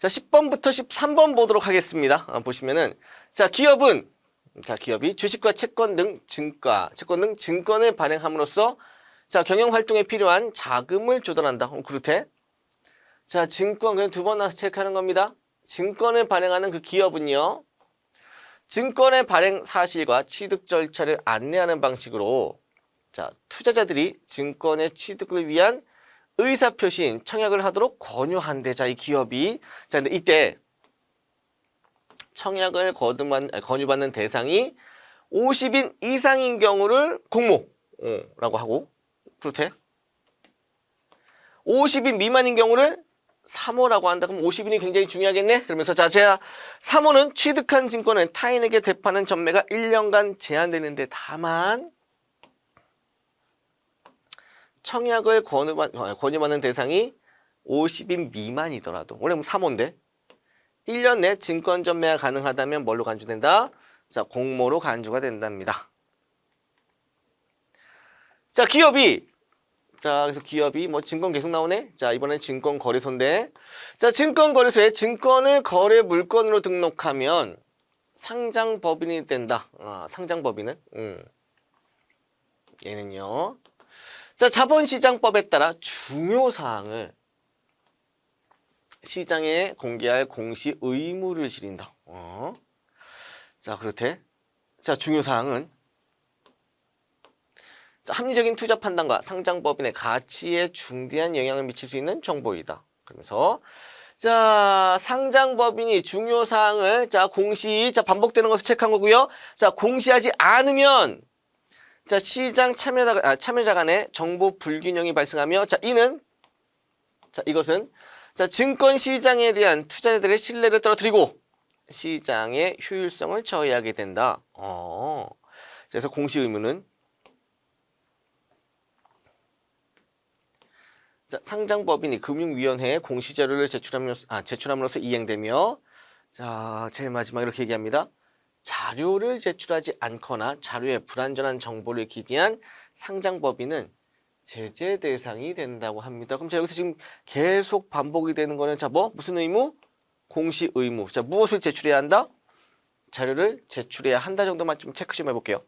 자, 10번부터 13번 보도록 하겠습니다. 아, 보시면은 자, 기업은 자, 기업이 주식과 채권 등 증가, 채권 등 증권을 발행함으로써 자, 경영 활동에 필요한 자금을 조달한다. 어, 그렇대. 자, 증권 그냥 두 번 나서 체크하는 겁니다. 증권을 발행하는 그 기업은요. 증권의 발행 사실과 취득 절차를 안내하는 방식으로 자, 투자자들이 증권의 취득을 위한 의사 표시인 청약을 하도록 권유한대. 자, 이 기업이 자, 근데 이때 청약을 거듭한, 권유받는 대상이 50인 이상인 경우를 공모라고 하고 그렇대. 50인 미만인 경우를 3호라고 한다. 그럼 50인이 굉장히 중요하겠네? 그러면서 자, 제가 3호는 취득한 증권을 타인에게 대파는 전매가 1년간 제한되는데 다만 청약을 권유받, 어, 권유받 는 대상이 50인 미만이더라도 원래 뭐 3호인데 1년 내 증권 전매가 가능하다면 뭘로 간주된다? 자, 공모로 간주가 된답니다. 자, 기업이 자, 그래서 기업이 뭐 증권 계속 나오네. 자, 이번엔 증권 거래소인데. 자, 증권 거래소에 증권을 거래 물건으로 등록하면 상장 법인이 된다. 아, 상장 법인은 음. 얘는요. 자, 자본시장법에 따라 중요 사항을 시장에 공개할 공시 의무를 지린다. 어. 자, 그렇대. 자, 중요 사항은 자, 합리적인 투자 판단과 상장법인의 가치에 중대한 영향을 미칠 수 있는 정보이다. 그러면서 자 상장법인이 중요 사항을 자 공시 자 반복되는 것을 체크한 거고요. 자 공시하지 않으면 자 시장 참여자 아, 참여자 간의 정보 불균형이 발생하며 자 이는 자 이것은 자 증권 시장에 대한 투자자들의 신뢰를 떨어뜨리고 시장의 효율성을 저해하게 된다. 어. 그래서 공시 의무는 자, 상장법인이 금융위원회에 공시자료를 제출함으로써, 아, 제출함으로써 이행되며 자 제일 마지막 이렇게 얘기합니다. 자료를 제출하지 않거나 자료에 불완전한 정보를 기재한 상장법인은 제재 대상이 된다고 합니다. 그럼 자 여기서 지금 계속 반복이 되는 거는 자 뭐 무슨 의무? 공시 의무. 자 무엇을 제출해야 한다? 자료를 제출해야 한다 정도만 좀 체크 좀 해볼게요.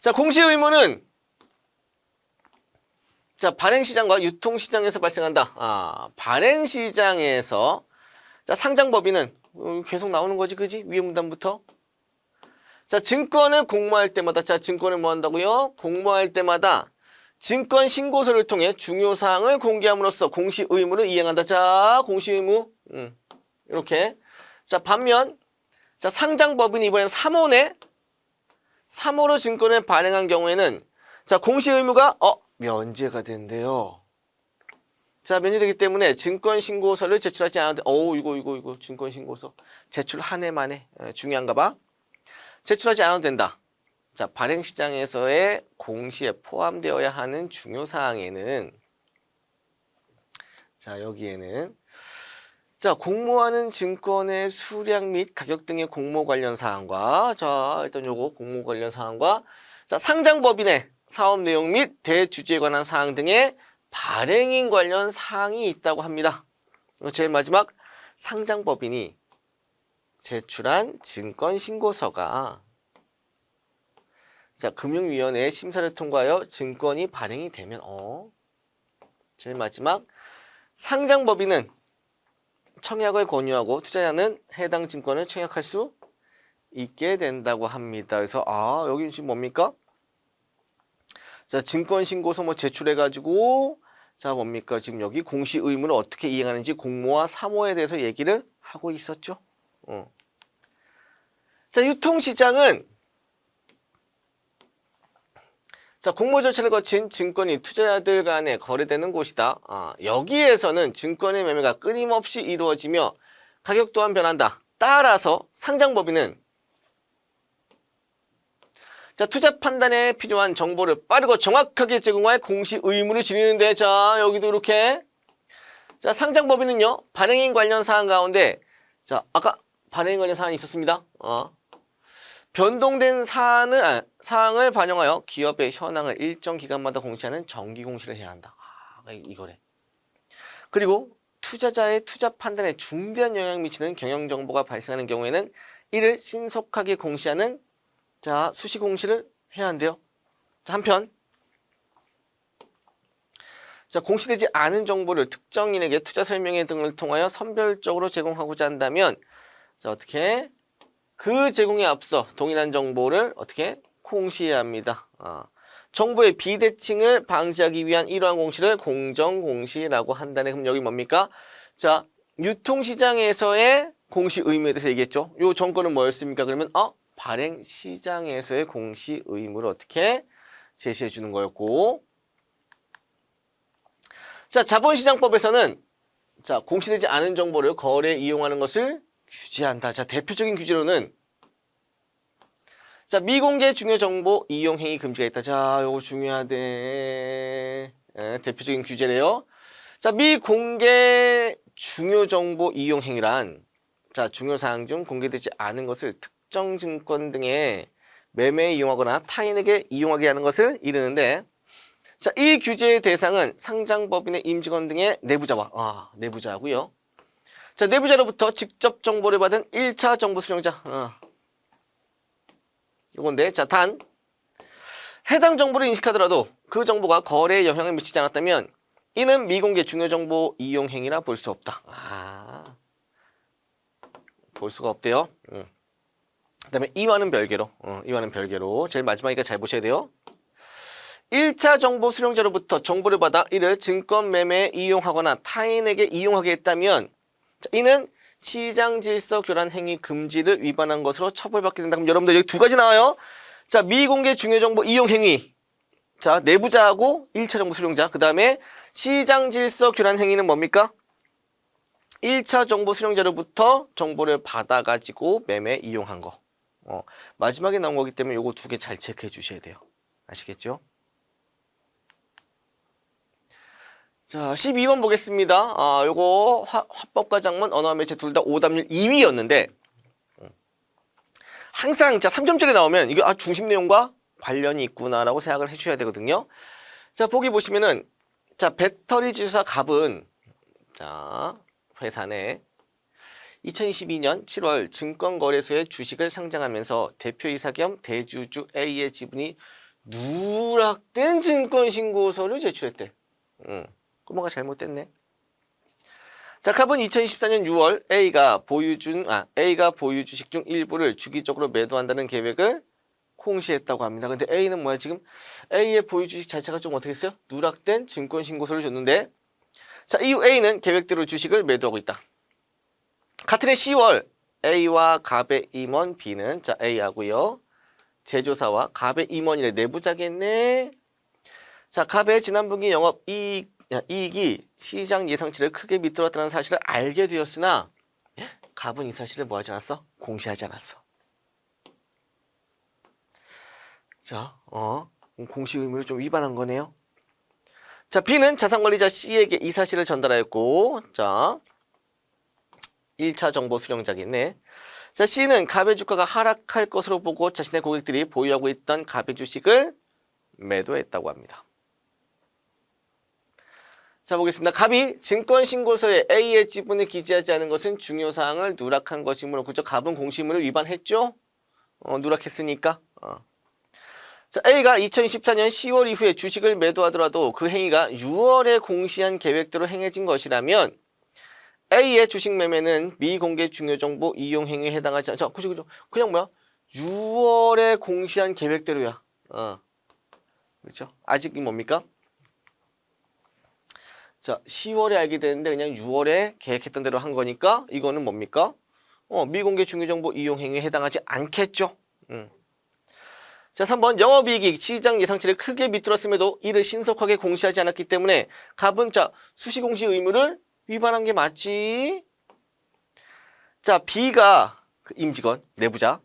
자 공시 의무는 자, 발행 시장과 유통 시장에서 발생한다. 아, 발행 시장에서 자, 상장법인은 어, 계속 나오는 거지, 그지? 위에 문단부터. 자, 증권을 공모할 때마다 자, 증권을 뭐 한다고요? 공모할 때마다 증권 신고서를 통해 중요 사항을 공개함으로써 공시 의무를 이행한다. 자, 공시 의무. 음. 이렇게. 자, 반면 자, 상장법인이 이번엔 3호네. 3호로 증권을 발행한 경우에는 자, 공시 의무가 어 면제가 된대요. 자, 면제되기 때문에 증권 신고서를 제출하지 않아도 어우 이거 이거 이거 증권 신고서 제출 한 해 만에 에, 중요한가 봐. 제출하지 않아도 된다. 자, 발행 시장에서의 공시에 포함되어야 하는 중요 사항에는 자, 여기에는 자, 공모하는 증권의 수량 및 가격 등의 공모 관련 사항과 자, 일단 요거 공모 관련 사항과 자, 상장법인의 사업 내용 및 대주주에 관한 사항 등의 발행인 관련 사항이 있다고 합니다. 제일 마지막 상장법인이 제출한 증권 신고서가 자 금융위원회의 심사를 통과하여 증권이 발행이 되면 어 제일 마지막 상장법인은 청약을 권유하고 투자자는 해당 증권을 청약할 수 있게 된다고 합니다. 그래서 아 여기 지금 뭡니까? 자, 증권 신고서 뭐 제출해 가지고 자, 뭡니까? 지금 여기 공시 의무를 어떻게 이행하는지 공모와 사모에 대해서 얘기를 하고 있었죠. 어. 자, 유통 시장은 자, 공모 절차를 거친 증권이 투자자들 간에 거래되는 곳이다. 아, 여기에서는 증권의 매매가 끊임없이 이루어지며 가격 또한 변한다. 따라서 상장법인은 자, 투자 판단에 필요한 정보를 빠르고 정확하게 제공할 공시 의무를 지니는데, 자, 여기도 이렇게. 자, 상장 법인은요, 발행인 관련 사항 가운데, 자, 아까 발행인 관련 사항이 있었습니다. 어. 변동된 사안을, 아, 사항을 반영하여 기업의 현황을 일정 기간마다 공시하는 정기 공시를 해야 한다. 아, 이거래. 그리고 투자자의 투자 판단에 중대한 영향을 미치는 경영 정보가 발생하는 경우에는 이를 신속하게 공시하는 자 수시 공시를 해야 한대요. 자, 한편 자 공시되지 않은 정보를 특정인에게 투자 설명회 등을 통하여 선별적으로 제공하고자 한다면 자 어떻게 그 제공에 앞서 동일한 정보를 어떻게 공시해야 합니다. 아, 정보의 비대칭을 방지하기 위한 이러한 공시를 공정 공시라고 한다네. 그럼 여기 뭡니까? 자, 유통시장에서의 공시 의무에 대해서 얘기했죠. 요 정권은 뭐였습니까? 그러면 어 발행 시장에서의 공시 의무를 어떻게 제시해 주는 거였고, 자 자본시장법에서는 자 공시되지 않은 정보를 거래에 이용하는 것을 규제한다. 자 대표적인 규제로는 자, 미공개 중요 정보 이용 행위 금지가 있다. 자, 요거 중요하대. 예, 대표적인 규제래요. 자, 미공개 중요 정보 이용 행위란 자, 중요 사항 중 공개되지 않은 것을 특 정 증권 등의 매매에 이용하거나 타인에게 이용하게 하는 것을 이르는데 자, 이 규제의 대상은 상장법인의 임직원 등의 내부자와 아, 내부자고요. 자, 내부자로부터 직접 정보를 받은 1차 정보 수령자. 어. 이건데 자 단 해당 정보를 인식하더라도 그 정보가 거래에 영향을 미치지 않았다면 이는 미공개 중요 정보 이용 행위라 볼 수 없다. 아, 볼 수가 없대요. 음. 그다음에 이와는 별개로, 어, 이와는 별개로 제일 마지막이니까 잘 보셔야 돼요. 1차 정보 수령자로부터 정보를 받아 이를 증권 매매에 이용하거나 타인에게 이용하게 했다면 자, 이는 시장 질서 교란 행위 금지를 위반한 것으로 처벌받게 된다. 그럼 여러분들 여기 두 가지 나와요. 자, 미공개 중요 정보 이용 행위. 자, 내부자하고 1차 정보 수령자. 그다음에 시장 질서 교란 행위는 뭡니까? 1차 정보 수령자로부터 정보를 받아 가지고 매매 이용한 거. 어, 마지막에 나온 거기 때문에 요거 두 개 잘 체크해 주셔야 돼요. 아시겠죠? 자, 12번 보겠습니다. 아, 요거 화, 화법과 장문, 언어와 매체 둘 다 오답률 2위였는데 항상 자 3점짜리 나오면 이게 아 중심 내용과 관련이 있구나라고 생각을 해 주셔야 되거든요. 자, 보기 보시면은 자, 배터리 지수사 갑은 자, 회사 내 2022년 7월 증권거래소에 주식을 상장하면서 대표이사 겸 대주주 A의 지분이 누락된 증권신고서를 제출했대. 응. 뭐가 잘못됐네. 자, 갑은 2024년 6월 A가 보유 중, 아, A가 보유 주식 중 일부를 주기적으로 매도한다는 계획을 공시했다고 합니다. 근데 A는 뭐야, 지금? A의 보유 주식 자체가 좀 어떻게 했어요? 누락된 증권 신고서를 줬는데, 자, 이후 A는 계획대로 주식을 매도하고 있다. 같은 해 10월 A와 갑의 임원 B는, 자, A하고요. 제조사와 갑의 임원이래 내부자겠네. 자, 갑의 지난 분기 영업 이익 야, 이익이 시장 예상치를 크게 밑들었다는 사실을 알게 되었으나 갑은 이 사실을 뭐 하지 않았어? 공시하지 않았어. 자, 어, 공시 의무를 좀 위반한 거네요. 자, B는 자산관리자 C에게 이 사실을 전달하였고, 자, 1차 정보 수령자겠네. 자, C는 갑의 주가가 하락할 것으로 보고 자신의 고객들이 보유하고 있던 갑의 주식을 매도했다고 합니다. 자 보겠습니다. 갑이 증권신고서에 A의 지분을 기재하지 않은 것은 중요사항을 누락한 것이므로 그죠? 갑은 공시문을 위반했죠? 어, 누락했으니까. 어. 자, A가 2014년 10월 이후에 주식을 매도하더라도 그 행위가 6월에 공시한 계획대로 행해진 것이라면 A의 주식 매매는 미공개 중요 정보 이용 행위에 해당하지 않죠. 그죠, 그죠. 그냥 뭐야? 6월에 공시한 계획대로야. 어. 그렇죠? 아직 뭡니까? 자, 10월에 알게 되는데 그냥 6월에 계획했던 대로 한 거니까 이거는 뭡니까? 어, 미공개 중요 정보 이용 행위에 해당하지 않겠죠. 음. 자, 3번 영업이익이 시장 예상치를 크게 밑들었음에도 이를 신속하게 공시하지 않았기 때문에 갑은 자 수시공시 의무를 위반한 게 맞지. 자, B가 그 임직원 내부자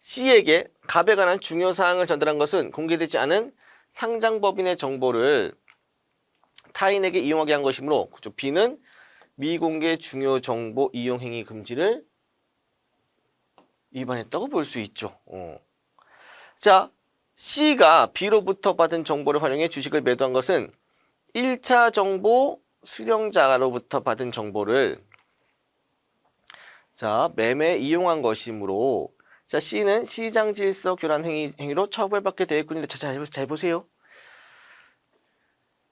C에게 갑에 관한 중요 사항을 전달한 것은 공개되지 않은 상장법인의 정보를 타인에게 이용하게 한 것이므로 그죠? B는 미공개 중요 정보 이용 행위 금지를 위반했다고 볼 수 있죠. 어. 자, C가 B로부터 받은 정보를 활용해 주식을 매도한 것은 1차 정보 수령자로부터 받은 정보를 자 매매 이용한 것이므로 자 C는 시장 질서 교란 행위, 행위로 처벌받게 되었군요. 자, 잘, 잘 보세요.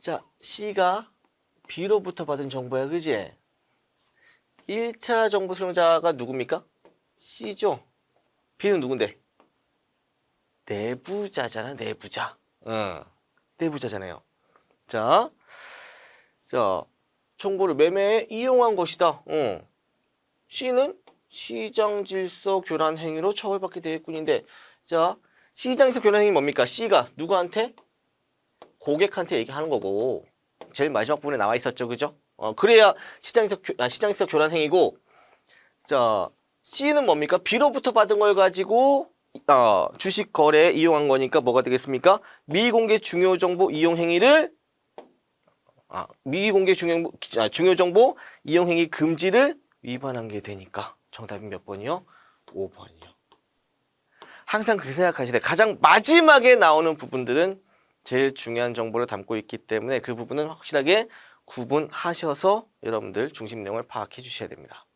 자 C가 B로부터 받은 정보야, 그지? 1차 정보 수령자가 누굽니까? C죠. B는 누군데? 내부자잖아, 내부자. 응. 내부자잖아요. 자, 자, 정보를 매매에 이용한 것이다. 어. C는 시장 질서 교란 행위로 처벌받게 되겠군인데, 자, 시장 질서 교란 행위 뭡니까? C가 누구한테? 고객한테 얘기하는 거고, 제일 마지막 부분에 나와 있었죠, 그죠? 어, 그래야 시장 질서, 교- 아, 시장 질서 교란 행위고, 자, C는 뭡니까? B로부터 받은 걸 가지고 어, 주식 거래에 이용한 거니까 뭐가 되겠습니까? 미공개 중요 정보 이용 행위를 아, 미공개 중요, 아, 중요 정보 이용 행위 금지를 위반한 게 되니까 정답이 몇 번이요? 5번이요. 항상 그렇게 생각하시되 가장 마지막에 나오는 부분들은 제일 중요한 정보를 담고 있기 때문에 그 부분은 확실하게 구분하셔서 여러분들 중심 내용을 파악해 주셔야 됩니다.